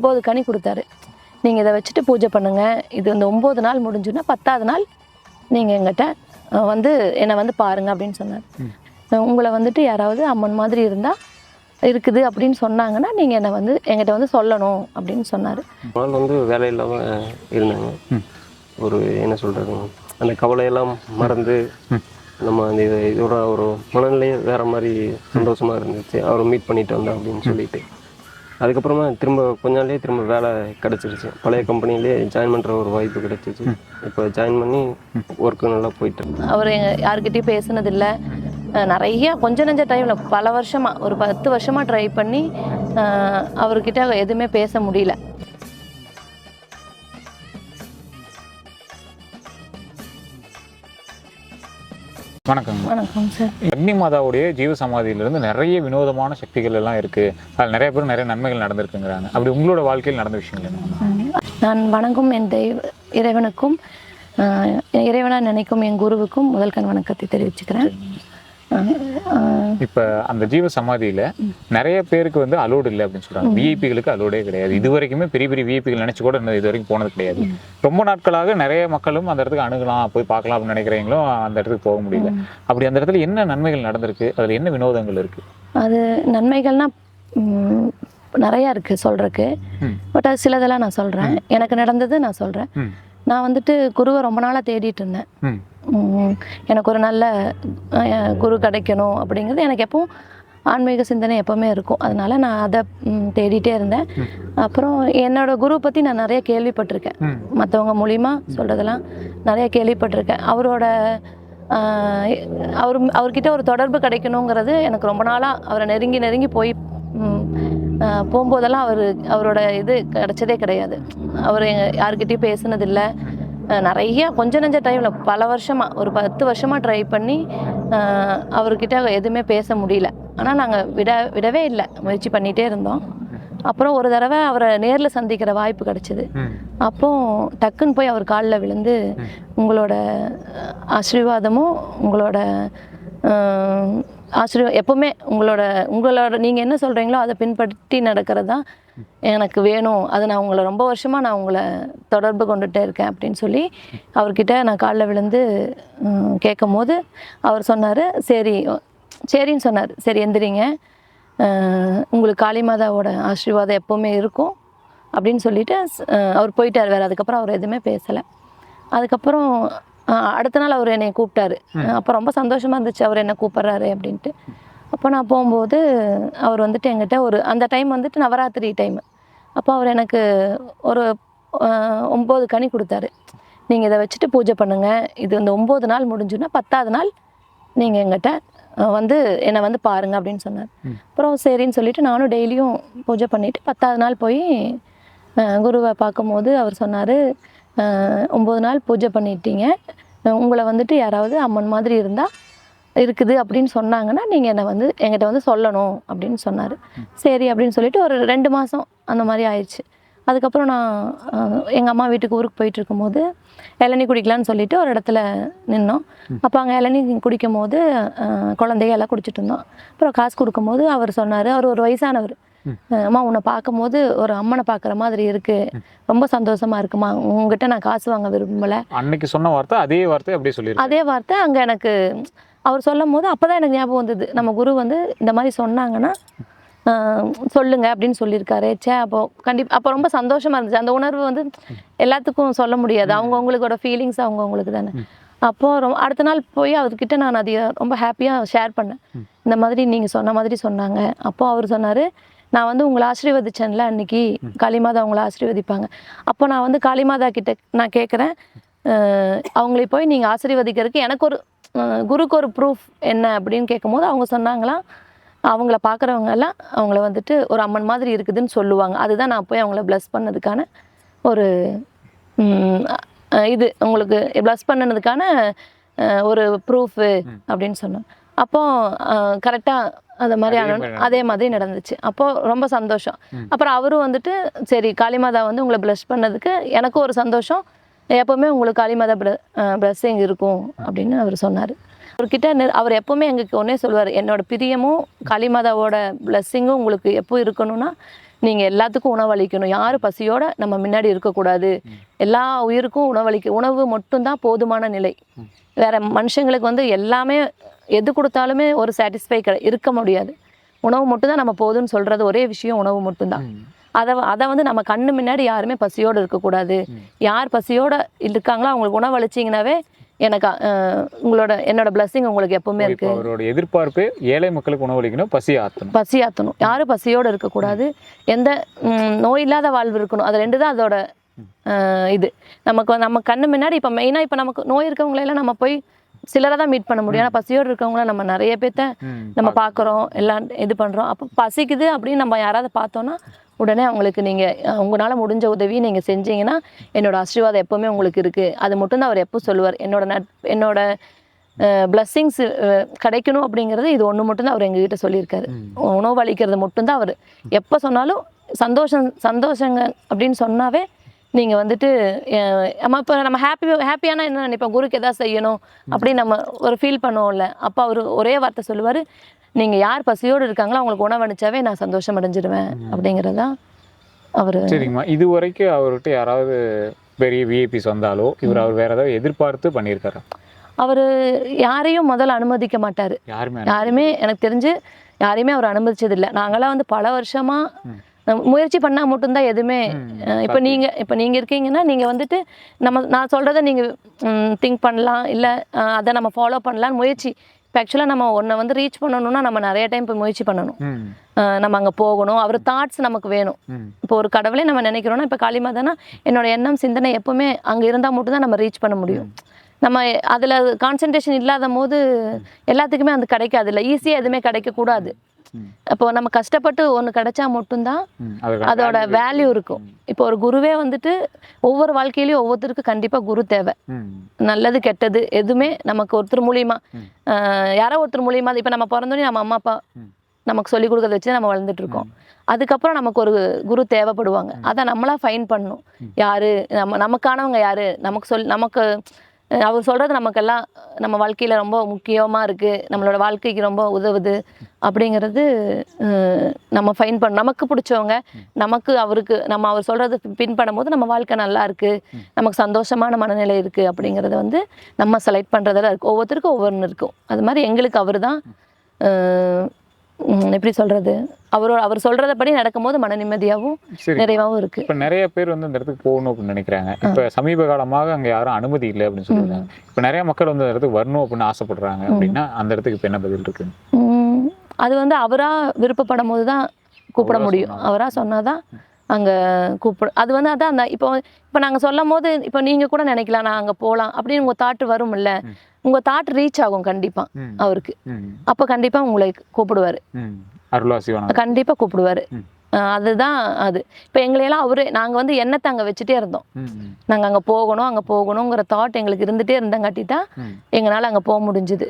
ஒம்பது கனி கொடுத்தாரு. நீங்கள் இதை வச்சுட்டு பூஜை பண்ணுங்கள் இது இந்த ஒம்பது நாள் முடிஞ்சுன்னா பத்தாவது நாள் நீங்கள் எங்கிட்ட வந்து என்னை வந்து பாருங்க அப்படின்னு சொன்னார். உங்களை வந்துட்டு யாராவது அம்மன் மாதிரி இருந்தால் இருக்குது அப்படின்னு சொன்னாங்கன்னா நீங்கள் என்னை வந்து என்கிட்ட வந்து சொல்லணும் அப்படின்னு சொன்னார். நாள் வந்து வேலை இல்லாமல் இருந்தாங்க. ஒரு என்ன சொல்கிறது அந்த கவலையெல்லாம் மறந்து நம்ம அந்த இது இதோட ஒரு மனநிலையே வேற மாதிரி சந்தோஷமா இருந்துச்சு. அவரை மீட் பண்ணிட்டு வந்தேன் அப்படின்னு சொல்லிட்டு. அதுக்கப்புறமா திரும்ப கொஞ்ச நாள்லயே திரும்ப வேலை கிடச்சிருச்சு. பழைய கம்பெனிலே ஜாயின் பண்ணுற ஒரு வாய்ப்பு கிடச்சிச்சு. இப்போ ஜாயின் பண்ணி ஒர்க்கு நல்லா போயிட்டு இருக்கு. அவர் எங்கள் யாருக்கிட்டையும் பேசுனதில்ல. நிறைய கொஞ்ச நெஞ்ச டைமில் பல வருஷமாக ஒரு பத்து வருஷமாக ட்ரை பண்ணி அவர்கிட்ட எதுவுமே பேச முடியல. வணக்கம் வணக்கம் சார். அக்னி மாதாவுடைய ஜீவ சமாதியிலிருந்து நிறைய வினோதமான சக்திகள் எல்லாம் இருக்கு. அதில் நிறைய பேர் நிறைய நன்மைகள் நடந்திருக்குங்கிறாங்க. அப்படி உங்களோட வாழ்க்கையில் நடந்த விஷயங்கள் என்ன? நான் வணங்கும் என் தெய்வ இறைவனுக்கும் இறைவனாக நினைக்கும் என் குருவுக்கும் முதல் கண் வணக்கத்தை தெரிவிச்சுக்கிறேன். இப்போ அந்த ஜீவ சமாதியில நிறைய பேருக்கு வந்து அலோடு இல்லை அப்படின்னு சொல்றாங்க. விஐபிகளுக்கு அலோடே கிடையாது. இது வரைக்குமே பெரிய பெரிய விஐபிகள் நினைச்சு கூட இது வரைக்கும் போனது கிடையாது. ரொம்ப நாட்களாக நிறைய மக்களும் அந்த இடத்துக்கு அணுகலாம் போய் பார்க்கலாம் அப்படின்னு நினைக்கிறவங்களும் அந்த இடத்துக்கு போக முடியல. அப்படி அந்த இடத்துல என்ன நன்மைகள் நடந்திருக்கு? அதுல என்ன வினோதங்கள் இருக்கு? அது நன்மைகள்னா ம், நிறையா இருக்குது சொல்கிறதுக்கு. பட் அது சிலதெல்லாம் நான் சொல்கிறேன் எனக்கு நடந்தது நான் சொல்கிறேன். நான் வந்துட்டு குருவை ரொம்ப நாளாக தேடிட்டு இருந்தேன். எனக்கு ஒரு நல்ல குரு கிடைக்கணும் அப்படிங்கிறது எனக்கு எப்பவும் ஆன்மீக சிந்தனை எப்பவுமே இருக்கும். அதனால நான் அதை தேடிட்டே இருந்தேன். அப்புறம் என்னோட குரு பற்றி நான் நிறைய கேள்விப்பட்டிருக்கேன். மற்றவங்க மூலிமா சொல்கிறதெல்லாம் நிறைய கேள்விப்பட்டிருக்கேன். அவரோட அவர் அவர்கிட்ட ஒரு தொடர்பு கிடைக்கணுங்கிறது எனக்கு ரொம்ப நாளாக அவரை நெருங்கி நெருங்கி போய் போகும்போதெல்லாம் அவர் அவரோட இது கிடைச்சதே கிடையாது. அவர் எங்கள் யாருக்கிட்டையும் பேசுனதில்லை நிறைய கொஞ்ச நெஞ்ச டைமில் பல வருஷமாக ஒரு பத்து வருஷமாக ட்ரை பண்ணி அவர்கிட்ட எதுவுமே பேச முடியல. ஆனால் நாங்கள் விட விடவே இல்லை. முயற்சி பண்ணிகிட்டே இருந்தோம். அப்புறம் ஒரு தடவை அவரை நேரில் சந்திக்கிற வாய்ப்பு கிடைச்சிது. அப்போ டக்குன்னு போய் அவர் காலில் விழுந்து உங்களோட ஆசீர்வாதமும் உங்களோட ஆசீர்வா எப்பவுமே உங்களோட உங்களோட நீங்கள் என்ன சொல்கிறீங்களோ அதை பின்பற்றி நடக்கிறது தான் எனக்கு வேணும். அது நான் உங்களை ரொம்ப வருஷமாக நான் உங்களை தொடர்பு கொண்டுட்டே இருக்கேன் அப்படின்னு சொல்லி அவர்கிட்ட நான் காலில் விழுந்து கேட்கும் போது அவர் சொன்னார் சரி சரின்னு சொன்னார். சரி எந்திரிங்க. உங்களுக்கு காளிமாதாவோட ஆசீர்வாதம் எப்போவுமே இருக்கும். அப்படின்னு சொல்லிட்டு அஹ், அவர் போயிட்டார். வேறு அதுக்கப்புறம் அவர் எதுவுமே பேசலை. அதுக்கப்புறம் அடுத்த நாள் அவர் என்னை கூப்பிட்டாரு. அப்போ ரொம்ப சந்தோஷமாக இருந்துச்சு. அவர் என்ன கூப்பிட்றாரு அப்படின்ட்டு. அப்போ நான் போகும்போது அவர் வந்துட்டு என்கிட்ட ஒரு அந்த டைம் வந்துட்டு நவராத்திரி டைம் அப்போ அவர் எனக்கு ஒரு ஒம்பது கனி கொடுத்தாரு. நீங்கள் இதை வச்சுட்டு பூஜை பண்ணுங்கள் இது இந்த ஒம்பது நாள் முடிஞ்சுன்னா பத்தாவது நாள் நீங்கள் எங்கிட்ட வந்து என்னை வந்து பாருங்க அப்படின்னு சொன்னார். அப்புறம் சரின்னு சொல்லிட்டு நானும் டெய்லியும் பூஜை பண்ணிட்டு பத்தாவது நாள் போய் குருவை பார்க்கும்போது அவர் சொன்னார் ஒம்பது நாள் பூஜை பண்ணிட்டீங்க. உங்களை வந்துட்டு யாராவது அம்மன் மாதிரி இருந்தால் இருக்குது அப்படின்னு சொன்னாங்கன்னா நீங்கள் என்னை வந்து என்கிட்ட வந்து சொல்லணும் அப்படின்னு சொன்னார். சரி அப்படின்னு சொல்லிட்டு ஒரு ரெண்டு மாதம் அந்த மாதிரி ஆயிடுச்சு. அதுக்கப்புறம் நான் எங்கள் அம்மா வீட்டுக்கு ஊருக்கு போயிட்டு இருக்கும்போது இளநீ குடிக்கலான்னு சொல்லிட்டு ஒரு இடத்துல நின்னோம். அப்போ அங்கே இளநீ குடிக்கும் போது அஹ், குழந்தைங்க எல்லாம் குடிச்சிட்டு இருந்தோம். அப்புறம் காசு கொடுக்கும்போது அவர் சொன்னார் அவர் ஒரு வயசானவர். அம்மா உன்னை பார்க்கும்போது ஒரு அம்மனை பார்க்குற மாதிரி இருக்குது ரொம்ப சந்தோஷமா இருக்குமா? உங்ககிட்ட நான் காசு வாங்க விரும்பலை. அன்னைக்கு சொன்ன வார்த்தை அதே வார்த்தை அப்படியே சொல்லியிருக்கு அதே வார்த்தை அங்கே எனக்கு அவர் சொல்லும் போது அப்போ தான் எனக்கு ஞாபகம் வந்தது. நம்ம குரு வந்து இந்த மாதிரி சொன்னாங்கன்னா சொல்லுங்க அப்படின்னு சொல்லியிருக்காரு. சே அப்போ கண்டிப்பாக அப்போ ரொம்ப சந்தோஷமாக இருந்துச்சு. அந்த உணர்வு வந்து எல்லாத்துக்கும் சொல்ல முடியாது. அவங்கவுங்களுக்கோட ஃபீலிங்ஸ் அவங்கவுங்களுக்கு தானே. அப்போ ரொம்ப அடுத்த நாள் போய் அவர்கிட்ட நான் அதை ரொம்ப ஹாப்பியாக ஷேர் பண்ணேன். இந்த மாதிரி நீங்கள் சொன்ன மாதிரி சொன்னாங்க. அப்போ அவர் சொன்னார் நான் வந்து உங்களை ஆசீர்வதிச்சேன்ல அன்னைக்கு. காளிமாதா உங்களை ஆசீர்வதிப்பாங்க. அப்போ நான் வந்து காளிமாதா கிட்ட நான் கேட்குறேன் அவங்களை போய் நீங்கள் ஆசீர்வதிக்கிறதுக்கு எனக்கு ஒரு குருக்கு ஒரு ப்ரூஃப் என்ன அப்படின்னு கேட்கும்போது அவங்க சொன்னாங்களாம் அவங்கள பார்க்குறவங்க எல்லாம் அவங்கள வந்துட்டு ஒரு அம்மன் மாதிரி இருக்குதுன்னு சொல்லுவாங்க. அதுதான் நான் போய் அவங்கள ப்ளஸ் பண்ணதுக்கான ஒரு இது. உங்களுக்கு ப்ளஸ் பண்ணதுக்கான ஒரு ப்ரூஃபு அப்படின்னு சொன்னேன் அப்போ கரெக்டாக மாதிரி அதே ஆனோன்னு- மாதிரி அதே மாதிரி நடந்துச்சு. அப்போ ரொம்ப சந்தோஷம். அப்புறம் அவரும் வந்துட்டு சரி காளிமாதா வந்து உங்களை ப்ளஸ் பண்ணதுக்கு எனக்கும் ஒரு சந்தோஷம். எப்போவுமே உங்களுக்கு காளிமாதா பிளஸ்ஸிங் இருக்கும் அப்படின்னு அவர் சொன்னார். அவர்கிட்ட நெ- அவர் எப்போவுமே எங்களுக்கு ஒன்றே சொல்லுவார் என்னோட பிரியமும் காளிமாதாவோட பிளஸ்ஸிங்கும் உங்களுக்கு எப்போ இருக்கணும்னா நீங்கள் எல்லாத்துக்கும் உணவளிக்கணும். யார் பசியோட நம்ம முன்னாடி இருக்கக்கூடாது. எல்லா உயிருக்கும் உணவளிக்க உணவு மட்டும்தான் போதுமான நிலை. வேற மனுஷங்களுக்கு வந்து எல்லாமே எது கொடுத்தாலுமே ஒரு சாட்டிஸ்ஃபை இருக்க முடியாது. உணவு மட்டும்தான் நம்ம போதும்னு சொல்கிறது ஒரே விஷயம் உணவு மட்டும்தான். அதை அதை வந்து நம்ம கண்ணு முன்னாடி யாருமே பசியோடு இருக்கக்கூடாது. யார் பசியோட இருக்காங்களோ அவங்களுக்கு உணவளிச்சிங்கனாவே எனக்கு உங்களோட என்னோட blessing உங்களுக்கு எப்பவுமே இருக்கு. அவரோட எதிர்பார்ப்பு ஏழை மக்களுக்கு உணவளிக்கணும் பசி ஆத்தணும். பசி ஆற்றணும் யாரும் பசியோடு இருக்கக்கூடாது. எந்த நோய் இல்லாத வாழ்வு இருக்கணும். அது ரெண்டு தான் அதோட இது. நமக்கு நம்ம கண்ணு முன்னாடி இப்போ மெயினாக இப்போ நமக்கு நோய் இருக்கவங்களெல்லாம் நம்ம போய் சிலரை தான் மீட் பண்ண முடியும். ஆனால் பசியோடு இருக்கவங்கள நம்ம நிறைய பேர்த்த. நம்ம பார்க்குறோம் எல்லாம் இது பண்ணுறோம் அப்போ பசிக்குது அப்படின்னு நம்ம யாராவது பார்த்தோன்னா உடனே அவங்களுக்கு நீங்கள் உங்களால் முடிஞ்ச உதவியை நீங்கள் செஞ்சீங்கன்னா என்னோட ஆசீர்வாதம் எப்போவுமே உங்களுக்கு இருக்குது அது மட்டும் தான் அவர் எப்போ சொல்லுவார். என்னோட நட் என்னோட பிளஸ்ஸிங்ஸ் கிடைக்கணும் அப்படிங்கிறது இது ஒன்று மட்டும்தான் அவர் எங்ககிட்ட சொல்லியிருக்காரு. உணவு அளிக்கிறது மட்டும்தான் அவர். எப்போ சொன்னாலும் சந்தோஷம் சந்தோஷங்க அப்படின்னு சொன்னாவே நீங்கள் வந்துட்டு நம்ம இப்போ நம்ம ஹாப்பி ஹாப்பியான என்ன நினைப்போம்? குருக்கு எதாவது செய்யணும்? அப்படின்னு நம்ம ஒரு ஃபீல் பண்ணுவோம்ல. அப்போ அவர் ஒரே வார்த்தை சொல்லுவார் நீங்கள் யார் பசியோடு இருக்காங்களோ அவங்களுக்கு உணவு அனுப்பிச்சாவே நான் சந்தோஷம் அடைஞ்சிடுவேன் அப்படிங்கிறதான் அவர் சரிங்கம்மா. இது வரைக்கும் அவர்கிட்ட யாராவது பெரிய விஐபிஸ் வந்தாலோ இவர் அவர் வேற ஏதாவது எதிர்பார்த்து பண்ணியிருக்காரா? அவர் யாரையும் முதல்ல அனுமதிக்க மாட்டார். யாருமே யாருமே எனக்கு தெரிஞ்சு யாரையுமே அவர் அனுமதிச்சதில்லை. நாங்களாம் வந்து பல வருஷமா அஹ், முயற்சி பண்ணா மட்டும்தான் எதுவுமே இப்போ நீங்க இப்போ நீங்க இருக்கீங்கன்னா நீங்க வந்துட்டு நம்ம நான் சொல்றதை நீங்க திங்க் பண்ணலாம். இல்ல அதை நம்ம ஃபாலோ பண்ணலாம்னு முயற்சி. இப்போ ஆக்சுவலாக நம்ம ஒன்றை வந்து ரீச் பண்ணணும்னா நம்ம நிறைய டைம் போய் முயற்சி பண்ணணும். நம்ம அங்கே போகணும். அவர் தாட்ஸ் நமக்கு வேணும். இப்போ ஒரு கடவுளே நம்ம நினைக்கிறோம்னா இப்போ காளிமாதானா என்னோட எண்ணம் சிந்தனை எப்பவுமே அங்கே இருந்தால் மட்டும்தான் நம்ம ரீச் பண்ண முடியும். நம்ம அதில் கான்சென்ட்ரேஷன் இல்லாத போது எல்லாத்துக்குமே அது கிடைக்காது. இல்லை ஈஸியாக எதுவுமே கிடைக்கக்கூடாது. ம். இப்போ நம்ம கஷ்டப்பட்டு ஒன்று கிடைச்சா மட்டும்தான் அதோட வேல்யூ இருக்கும். இப்போ ஒரு குருவே வந்துட்டு ஒவ்வொரு வாழ்க்கையிலயும் ஒவ்வொருத்தருக்கு கண்டிப்பாக குரு தேவை. நல்லது கெட்டது எதுவுமே நமக்கு ஒருத்தர் மூலியமா யாரோ ஒருத்தர் மூலியமா இப்போ நம்ம பிறந்தோடனே நம்ம அம்மா அப்பா நமக்கு சொல்லி கொடுக்கறத வச்சு நம்ம வளர்ந்துட்டு இருக்கோம். அதுக்கப்புறம் நமக்கு ஒரு குரு தேவைப்படுவாங்க. அதை நம்மளா ஃபைன் பண்ணணும். யாரு? நம்ம நமக்கானவங்க யாரு? நமக்கு சொல் நமக்கு அவர் சொல்கிறது நமக்கெல்லாம் நம்ம வாழ்க்கையில் ரொம்ப முக்கியமாக இருக்குது நம்மளோட வாழ்க்கைக்கு ரொம்ப உதவுது அப்படிங்கிறது நம்ம ஃபைன் பண்ண நமக்கு பிடிச்சவங்க நமக்கு அவருக்கு நம்ம அவர் சொல்கிறது பின் பண்ணும்போது நம்ம வாழ்க்கை நல்லா இருக்குது நமக்கு சந்தோஷமான மனநிலை இருக்குது அப்படிங்கிறத வந்து நம்ம செலக்ட் பண்ணுறதெல்லாம் இருக்குது ஒவ்வொருத்தருக்கும் ஒவ்வொன்று இருக்கும். அது மாதிரி எங்களுக்கு அவர் தான் எப்படி சொல்றது? அவரோட அவர் சொல்றதபடி நடக்கும்போது மன நிம்மதியாகவும் நிறைவாகவும் இருக்கு. இப்ப நிறைய பேர் வந்து அந்த இடத்துக்கு போகணும் அப்படின்னு நினைக்கிறாங்க. இப்ப சமீப காலமாக அங்க யாரும் அனுமதி இல்லை அப்படின்னு சொல்றாங்க. இப்ப நிறைய மக்கள் வந்து அந்த இடத்துக்கு வரணும் அப்படின்னு ஆசைப்படுறாங்க அப்படின்னா அந்த இடத்துக்கு இப்ப என்ன பதில் இருக்கு? அது வந்து அவரா விருப்பப்படும் போது தான் கூப்பிட முடியும். அவரா சொன்னாதான் அங்க கூப்பிட அது வந்து அதான் அந்த இப்போ இப்போ நாங்க சொல்லும் போது இப்போ நீங்க கூட நினைக்கலாம் நான் அங்க போலாம் அப்படின்னு உங்க தாட் வரும்ல உங்க தாட் ரீச் ஆகும் கண்டிப்பா. அவருக்கு. அப்ப கண்டிப்பா உங்களை கூப்பிடுவாரு. கண்டிப்பா கூப்பிடுவாரு. அதுதான் அது. இப்போ எங்களையெல்லாம் அவரு நாங்க வந்து எண்ணத்தை அங்க வச்சுட்டே இருந்தோம். நாங்க அங்க போகணும் அங்க போகணுங்கிற தாட் எங்களுக்கு இருந்துட்டே இருந்தங்காட்டி தான். எங்களால அங்க போக முடிஞ்சுது.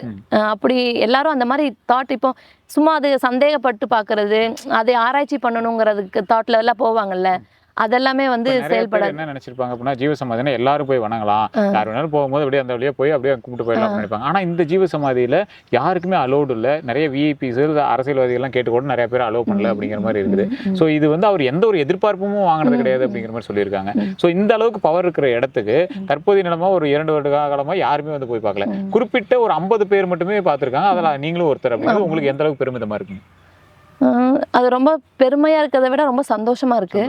அப்படி எல்லாரும் அந்த மாதிரி தாட் இப்போ சும்மா அது சந்தேகப்பட்டு பார்க்கிறது அதை ஆராய்ச்சி பண்ணணுங்கிறதுக்கு தாட்ல எல்லாம் போவாங்கல்ல. அதெல்லாமே வந்து செயல்படாது என்ன நினைச்சிருப்பாங்க அப்படின்னா ஜீவசமாதினா எல்லாரும் போய் வணங்கலாம். யார் வேணாலும் போகும்போது அப்படியே அந்த வழியா போய் அப்படியே கும்பிட்டு போயிடலாம் நினைப்பாங்க. ஆனா இந்த ஜீவசமாதியில யாருக்குமே அலோடு இல்ல. நிறைய விஐபிஸ் அரசியல்வாதிகள் எல்லாம் கேட்டு கூட நிறைய பேர் அலோவ் பண்ணல அப்படிங்கிற மாதிரி இருக்குது. சோ இது வந்து அவர் எந்த ஒரு எதிர்பார்ப்பும் வாங்கினது கிடையாது அப்படிங்கிற மாதிரி சொல்லியிருக்காங்க. சோ இந்த அளவுக்கு பவர் இருக்கிற இடத்துக்கு தற்போதைய நிலமா ஒரு இரண்டு வருட காலமா யாருமே வந்து போய் பார்க்கல. குறிப்பிட்ட ஒரு ஐம்பது பேர் மட்டுமே பார்த்திருக்காங்க. அதுல நீங்களும் ஒருத்தர் அப்படிங்கிறது உங்களுக்கு எந்த அளவுக்கு பெருமிதமா இருக்குங்க? அது ரொம்ப பெருமையா இருக்கிறத விட ரொம்ப சந்தோஷமா இருக்கு.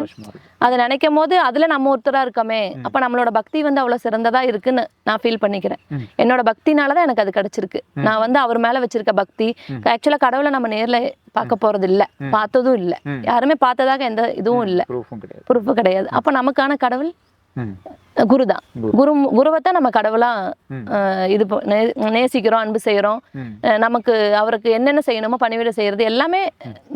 அதை நினைக்கும் போது அதுல நம்ம ஒருத்தரா இருக்கமே. அப்ப நம்மளோட பக்தி வந்து அவ்வளவு சிறந்ததா இருக்குன்னு நான் ஃபீல் பண்ணிக்கிறேன். என்னோட பக்தினாலதான் எனக்கு அது கிடைச்சிருக்கு. நான் வந்து அவர் மேல வச்சிருக்க பக்தி ஆக்சுவலா கடவுளை நம்ம நேர்ல பார்க்க போறது இல்ல. பார்த்ததும் இல்ல. யாருமே பார்த்ததாக எந்த இதுவும் இல்ல. ப்ரூஃபும் கிடையாது. அப்ப நமக்கான கடவுள். குரு. தான் குரு குருவைத்தான் நம்ம கடவுளா இது நேசிக்கிறோம் அன்பு செய்யறோம் நமக்கு அவருக்கு என்னென்ன செய்யணுமோ பணிவிட செய்யறது எல்லாமே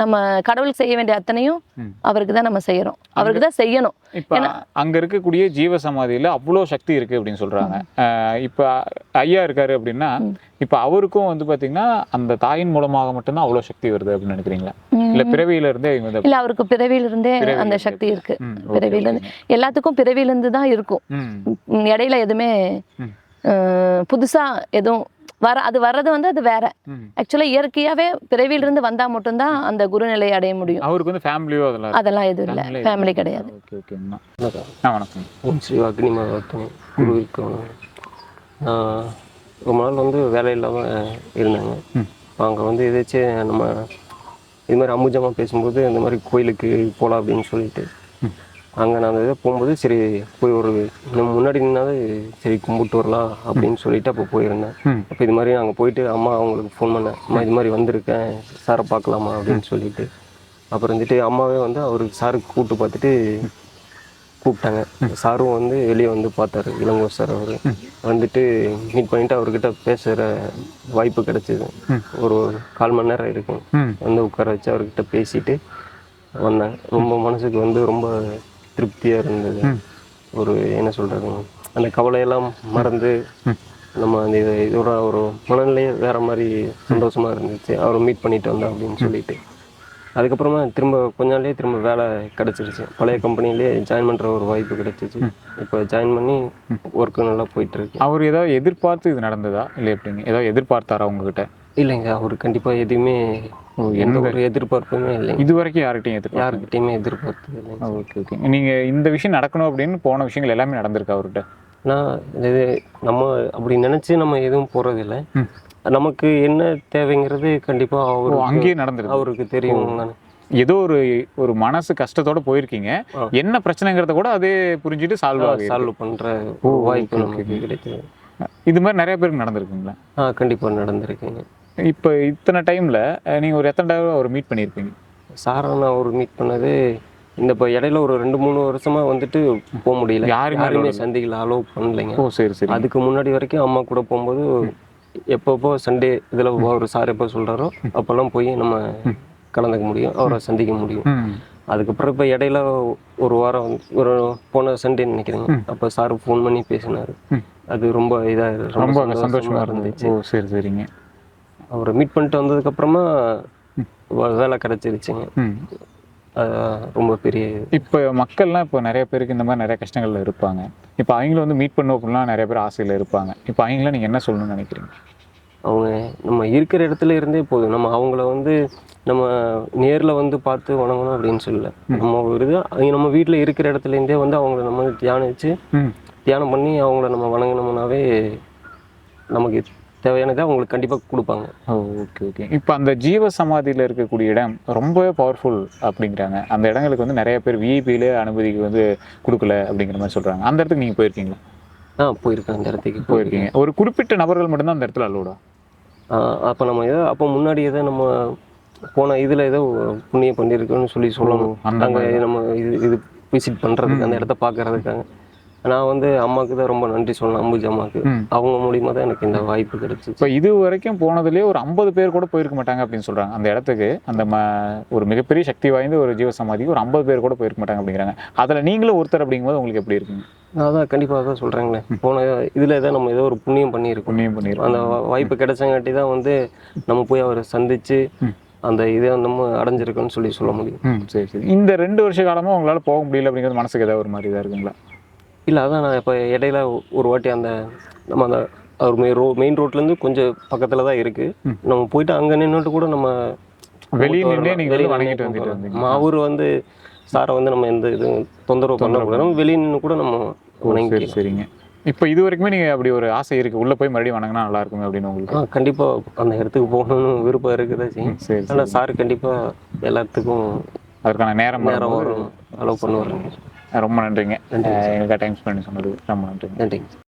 நம்ம கடவுளுக்கு செய்ய வேண்டிய அத்தனையும். அவருக்கு தான் நம்ம செய்யறோம் அவருக்கு தான் செய்யணும். இப்ப அங்க இருக்கக்கூடிய ஜீவ சமாதியில அவ்வளோ சக்தி இருக்கு அப்படின்னு சொல்றாங்க. இப்ப ஐயா இருக்காரு அப்படின்னா இப்ப அவருக்கும் வந்து பாத்தீங்கன்னா அந்த தாயின் மூலமாக மட்டும்தான் அவ்வளோ சக்தி வருது அப்படின்னு நினைக்கிறீங்களா? இல்ல பிறவியில இருந்தே வந்து இல்ல அவருக்கு பிறவியில இருந்தே பிறவியில அந்த இருந்தே சக்தி இருக்கு. பிறவியில இருந்து எல்லாத்துக்கும் பிறவியில இருந்து தான் இருக்கும். இடையில எதுவுமே புதுசா எதுவும் வர அது வர்றது வந்து அது வேற. ம். ஆக்சுவலாக இயற்கையாகவே பிறவியிலிருந்து வந்தால் மட்டும்தான் அந்த குருநிலையை அடைய முடியும். அவருக்கு வந்து ஃபேமிலியோ அதெல்லாம். அதெல்லாம் எதுவும் இல்லை. Family ஃபேமிலி கிடையாது. வணக்கம். ஓம் ஸ்ரீ அக்னி மகத்துவம் குரு இருக்கணும் நான் ரொம்ப நாள் வந்து வேலை இல்லாமல் இருந்தாங்க. அங்கே வந்து எதாச்சும் நம்ம இது மாதிரி அம்புஜமாக பேசும்போது இந்த மாதிரி கோயிலுக்கு போகலாம் அப்படின்னு சொல்லிட்டு. அங்கே நான் இதை போகும்போது சரி போய் ஒரு நம்ம முன்னாடி நின்னாவது சரி கும்பிட்டு வரலாம் அப்படின்னு சொல்லிட்டு அப்போ போயிருந்தேன். அப்போ இது மாதிரி அங்கே போயிட்டு அம்மா அவங்களுக்கு ஃபோன் பண்ணேன். அம்மா இது மாதிரி வந்திருக்கேன் சாரை பார்க்கலாமா அப்படின்னு சொல்லிட்டு. அப்புறம் வந்துட்டு அம்மாவே வந்து அவருக்கு சாருக்கு கூப்பிட்டு பார்த்துட்டு கூப்பிட்டாங்க. சாரும் வந்து வெளியே வந்து பார்த்தாரு இளங்கோ சார் அவர். வந்துட்டு மீட் பண்ணிட்டு அவர்கிட்ட பேசுகிற வாய்ப்பு கிடைச்சிது. ஒரு கால் மணி நேரம் இருக்கும். வந்து உட்கார வச்சு அவர்கிட்ட பேசிட்டு வந்தேன் ரொம்ப மனசுக்கு வந்து ரொம்ப திருப்தியாக இருந்தது. ஒரு என்ன சொல்கிறது அந்த கவலையெல்லாம் மறந்து நம்ம அந்த இதோட ஒரு மனநிலையே வேற மாதிரி சந்தோஷமா இருந்துச்சு. அவரை மீட் பண்ணிட்டு வந்தேன் அப்படின்னு சொல்லிட்டு. அதுக்கப்புறமா திரும்ப கொஞ்ச நாள்லயே திரும்ப வேலை கிடச்சிருச்சு. பழைய கம்பெனிலே ஜாயின் பண்ணுற ஒரு வாய்ப்பு கிடைச்சிச்சு. இப்போ ஜாயின் பண்ணி ஒர்க்கு நல்லா போயிட்டு இருக்கு அவர் ஏதாவது எதிர்பார்த்து இது நடந்ததா? இல்லை எப்படிங்க? ஏதாவது எதிர்பார்த்தாரா உங்ககிட்ட? இல்லைங்க. அவர் கண்டிப்பாக எதுவுமே எந்த ஒரு எதிர்பார்ப்புமே இல்லைங்க. இது வரைக்கும் யார்கிட்டயும் எதிர்பார்த்து யாருக்கிட்டையுமே எதிர்பார்த்தது இல்லைங்க. Okay okay. நீங்க இந்த விஷயம் நடக்கணும் அப்படின்னு போன விஷயங்கள் எல்லாமே நடந்திருக்கு அவர்கிட்ட? நான் இது நம்ம அப்படி நினைச்சு நம்ம எதுவும் போறது இல்ல ம். நமக்கு என்ன தேவைங்கிறது கண்டிப்பா ஓ அவரு அங்கேயே நடந்திருக்கு. அவருக்கு தெரியும் ஏதோ ஒரு ஒரு மனசு கஷ்டத்தோட போயிருக்கீங்க. என்ன பிரச்சனைங்கிறத கூட அதே புரிஞ்சுட்டு சால்வ் ஆகுது சால்வ் பண்ற ஓ, வாய்ப்பு நமக்கு கிடைச்சது இது மாதிரி நிறைய பேருக்கு நடந்திருக்குங்களா? ஆ கண்டிப்பா நடந்திருக்குங்க. இப்போ இத்தனை டைம்ல நீங்க ஒரு எத்தனை தடவை அவர் மீட் பண்ணியிருப்பீங்க? சாரை நான் ஒரு மீட் பண்ணது இந்த இப்போ இடையில ஒரு ரெண்டு மூணு வருஷமா வந்துட்டு போக முடியல. யாருமே யாருமே சந்தைகள் அலோவ் பண்ணலைங்க. ஓ சரி சரி. அதுக்கு முன்னாடி வரைக்கும் அம்மா கூட போகும்போது எப்பப்போ சண்டே இதில் அவர் சார் எப்போ சொல்கிறாரோ அப்போல்லாம் போய் நம்ம கலந்துக்க முடியும் அவரை சந்திக்க முடியும். அதுக்கப்புறம் இப்போ இடையில ஒரு வாரம் ஒரு போன சண்டே நினைக்கிறேங்க. அப்போ சார் ஃபோன் பண்ணி பேசினாரு. அது ரொம்ப இதாக ரொம்ப சந்தோஷமா இருந்துச்சு. ஓ சரி சரிங்க. அவரை மீட் பண்ணிட்டு வந்ததுக்கப்புறமா வேலை கிடச்சிருச்சுங்க. ரொம்ப பெரிய. இப்போ மக்கள்லாம் இப்போ நிறைய பேருக்கு இந்த மாதிரி நிறைய கஷ்டங்கள்ல இருப்பாங்க. இப்போ அவங்கள வந்து மீட் பண்ண அப்படிலாம் நிறைய பேர் ஆசையில் இருப்பாங்க. இப்போ அவங்கள நீங்கள் என்ன சொல்லணும்னு நினைக்கிறீங்க? அவங்க நம்ம இருக்கிற இடத்துல இருந்தே போதும். நம்ம அவங்கள வந்து நம்ம நேரில் வந்து பார்த்து வணங்கணும் அப்படின்னு சொல்லல. நம்ம ஒரு இது நம்ம வீட்டில் இருக்கிற இடத்துல இருந்தே வந்து அவங்கள நம்ம தியானிச்சு தியானம் பண்ணி அவங்கள நம்ம வணங்கினோம்னாவே நமக்கு தேவையானதை அவங்களுக்கு கண்டிப்பாக கொடுப்பாங்க. ஓகே ஓகே இப்போ அந்த ஜீவ சமாதியில் இருக்கக்கூடிய இடம் ரொம்பவே பவர்ஃபுல் அப்படிங்கிறாங்க. அந்த இடங்களுக்கு வந்து நிறைய பேர் விஐபியிலே அனுமதிக்கு வந்து கொடுக்கல அப்படிங்கிற மாதிரி சொல்கிறாங்க அந்த இடத்துக்கு நீங்கள் போயிருக்கீங்களா? ஆ போயிருக்கேன். அந்த இடத்துக்கு போயிருக்கீங்க. ஒரு குறிப்பிட்ட நபர்கள் மட்டும்தான் அந்த இடத்துல அலோடா அப்போ நம்ம ஏதோ அப்போ முன்னாடி ஏதோ நம்ம போன இதில் ஏதோ புண்ணியம் பண்ணியிருக்கோன்னு சொல்லி சொல்லணும். அங்கே நம்ம இது இது விசிட் பண்ணுறதுக்கு அந்த இடத்த பார்க்கறதுக்காக நான் வந்து அம்மாவுக்கு தான் ரொம்ப நன்றி சொல்லணும் அம்புஜி அம்மாவுக்கு. அவங்க மூலியமா தான் எனக்கு இந்த வாய்ப்பு கிடைச்சிச்சு. இப்போ இது வரைக்கும் போனதுலேயே ஒரு ஐம்பது பேர் கூட போயிருக்க மாட்டாங்க அப்படின்னு சொல்கிறாங்க அந்த இடத்துக்கு அந்த ம ஒரு மிகப்பெரிய சக்தி வாய்ந்த ஒரு ஜீவ சமாதிக்கு ஒரு ஐம்பது பேர் கூட போயிருக்க மாட்டாங்க அப்படிங்கிறாங்க. அதில் நீங்களும் ஒருத்தர் அப்படிங்கும்போது உங்களுக்கு எப்படி இருக்குங்க? நான் அதான் கண்டிப்பாக தான் சொல்கிறேங்களே போன இதில் ஏதோ நம்ம ஏதோ ஒரு புண்ணியம் பண்ணியிருக்கோம். புண்ணியம் பண்ணியிருக்கோம். அந்த வாய்ப்பு கிடைச்சங்காட்டி தான் வந்து நம்ம போய் அவரை சந்திச்சு அந்த இதை நம்ம அடைஞ்சிருக்கோன்னு சொல்லி சொல்ல முடியும். சரி சரி. இந்த ரெண்டு வருஷ காலமாக உங்களால் போக முடியல அப்படிங்கிறது மனசுக்கு ஏதாவது ஒரு மாதிரி இதாக இருக்குங்களா? இல்லை அதான் நான் இப்போ இடையில ஒரு வாட்டி அந்த நம்ம அந்த அவர் மெயின் ரோ மெயின் ரோட்லேருந்து கொஞ்சம் பக்கத்தில் தான் இருக்குது நம்ம போயிட்டு அங்கே நின்றுட்டு கூட நம்ம வெளியே நின்றே. நீங்கள் வெளிய வணங்கிட்டு வந்துட்டு. அவர் வந்து சாரை வந்து நம்ம எந்த இதுவும் தொந்தரவு பண்ணக்கூடாது. வெளியே நின்று கூட நம்ம வணங்கி சரிங்க. இப்போ இது வரைக்குமே நீங்கள் அப்படி ஒரு ஆசை இருக்குது உள்ளே போய் மறுபடியும் வணங்கினா நல்லா இருக்குமே அப்படின்னு உங்களுக்கு? ஆ கண்டிப்பாக அந்த இடத்துக்கு போகணும்னு விருப்பம் இருக்குதா சரி ஆனால் சார். கண்டிப்பாக எல்லாத்துக்கும் அதற்கான நேரம் நேரம் வரும். அலோவ் பண்ணுவாருங்க. ரொம்ப நன்றிங்க. எங்களுக்கு டைம் ஸ்பெண்ட் சொன்னது ரொம்ப நன்றிங்க. நன்றிங்க